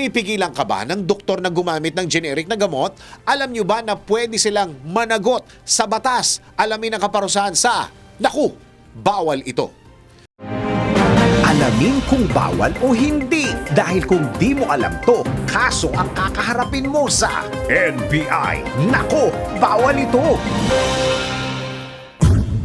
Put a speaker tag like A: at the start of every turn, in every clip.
A: Pinipigilan ka ba ng doktor na gumamit ng generic na gamot? Alam nyo ba na pwede silang managot sa batas? Alamin ang kaparusahan sa, naku, bawal ito.
B: Alamin kung bawal o hindi. Dahil kung di mo alam to, kaso ang kakaharapin mo sa NBI. Nako, bawal ito.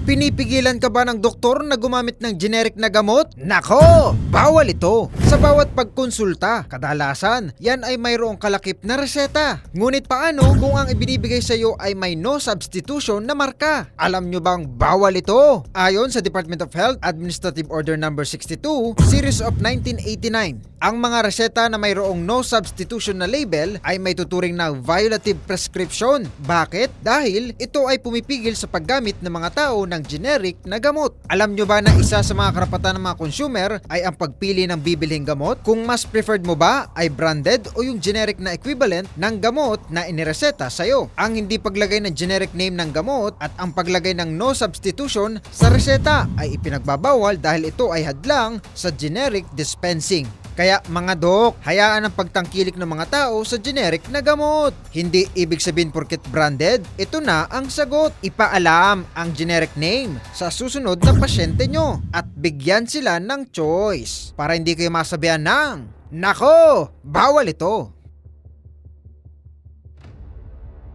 C: Pinipigilan ka ba ng doktor na gumamit ng generic na gamot? Nako! Bawal ito! Sa bawat pagkonsulta, kadalasan, yan ay mayroong kalakip na reseta. Ngunit paano kung ang ibinibigay sa iyo ay may no substitution na marka? Alam nyo bang bawal ito? Ayon sa Department of Health Administrative Order No. 62, Series of 1989, ang mga reseta na mayroong no substitution na label ay may tuturing na violative prescription. Bakit? Dahil ito ay pumipigil sa paggamit ng mga tao ng generic na gamot. Alam nyo ba na isa sa mga karapatan ng mga consumer ay ang pagpili ng bibilhing gamot? Kung mas preferred mo ba ay branded o yung generic na equivalent ng gamot na inireseta sa'yo. Ang hindi paglagay ng generic name ng gamot at ang paglagay ng no substitution sa reseta ay ipinagbabawal dahil ito ay hadlang sa generic dispensing. Kaya mga dok, hayaan ang pagtangkilik ng mga tao sa generic na gamot. Hindi ibig sabihin porket branded, ito na ang sagot. Ipaalam ang generic name sa susunod na pasyente nyo at bigyan sila ng choice para hindi kayo masabihan ng Nako, bawal ito.